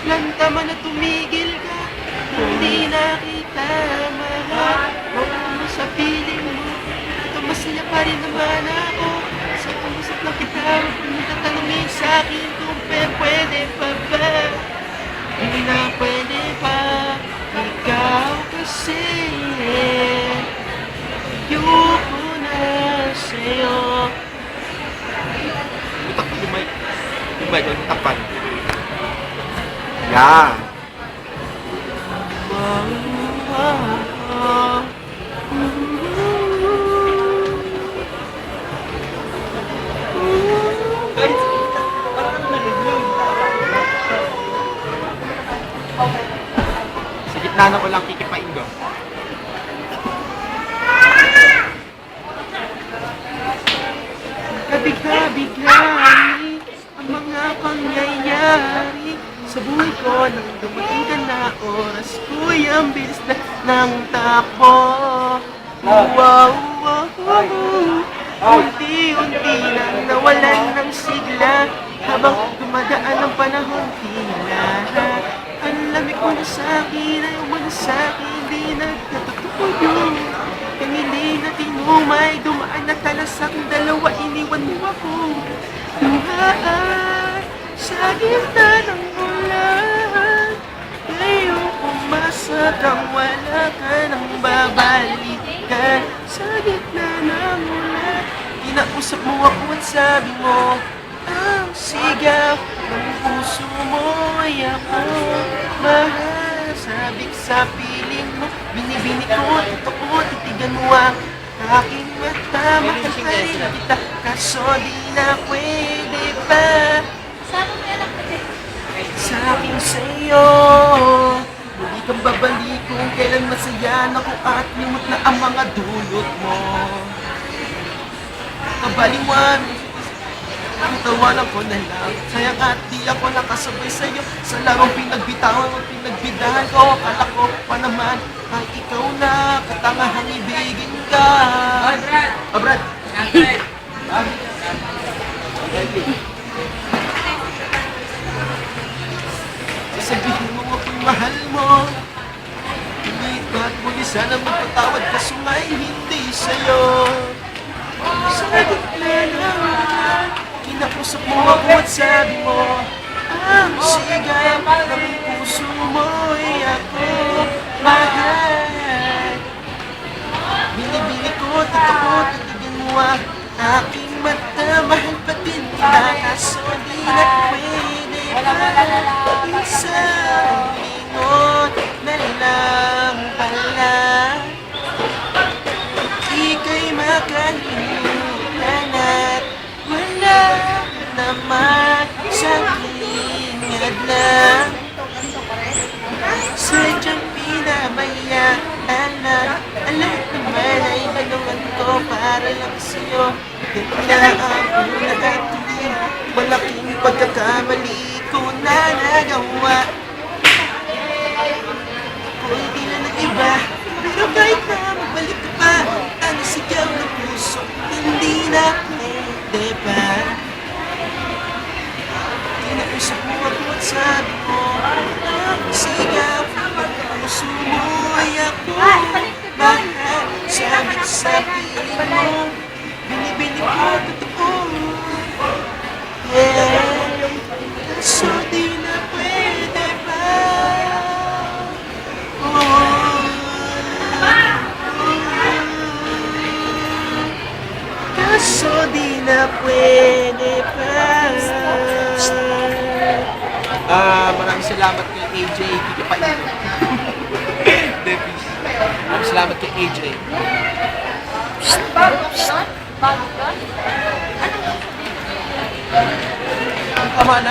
planta man na tumigil ka. Hindi na kita mahal. Mo sa piling mo Ito masaya pa rin naman ako. Sa pumusap lang kita Huwag mo tatanungin sa akin Kung pe- pwede pa ba? Hindi na pwede pa. Ikaw kasi Ayoko na sa'yo. Utak ko yung takpan. Yan. Sa gitna na ko lang kikipain ko. Kabigla-biglaan ang mga pangyayari sa buhay ko nang dumating ka na oras ko'y ang bilis na ng takbo. Wow, wow, wow. Unti-unti nang nawalan ng sigla habang dumadaan ang panahon tila. Ang lamig mo na sa akin, ayaw mo na sa akin, di nagkatotoo yun. Kung hindi na tinumay, dumaan na talasak dalawa, iniwan mo ako. Luhaan sa gitna kang wala ka nang babalikan. Sa gitna ng ulan Kinausap mo ako at sabi mo Ang sigaw ng puso mo ay ako. Mahal Sabik sa piling mo Binibini ko, totoo, titigan mo ang aking mata. Rin kita Kaso di na pwede pa. Sa akin sa'yo Muli kang babalik kung kailan masaya? Na ko at limot na ang mga dulot mo. Kabaliwan Tawanan ko na lang. Sayang at di ako nakasabay sa'yo. Sa larong pinagbitawan at pinagbidahan ko. Akala ko pa naman ay ikaw na Katangahang ibigin ka Hoy, Brad! Ah, Brad Brad! Ah, Sasabihin mo ako'y mahal mo at muli sana magpatawad Kaso nga'y hindi sa'yo. Sa gitna ng ulan Kinakusap mo ako at sabi mo Ang sigaw ng puso mo'y ako mahal. Binibili ko, totoo, titigan mo ang aking mata Mahal pa din kita, kaso di na pwede pa lingad lang Sadyang pinabayaan na Ang lahat naman ay tanungan ko para lang sa'yo. Ganda ang una at hindi Malaking pagkakamali ko na nagawa. Kung di na ng iba Pero kahit na magbalik ka pa Ang sigaw ng puso Hindi na na pwede pa Ah, maraming salamat kay AJ Kikipain. Depis. Maraming salamat kay AJ. Tama na.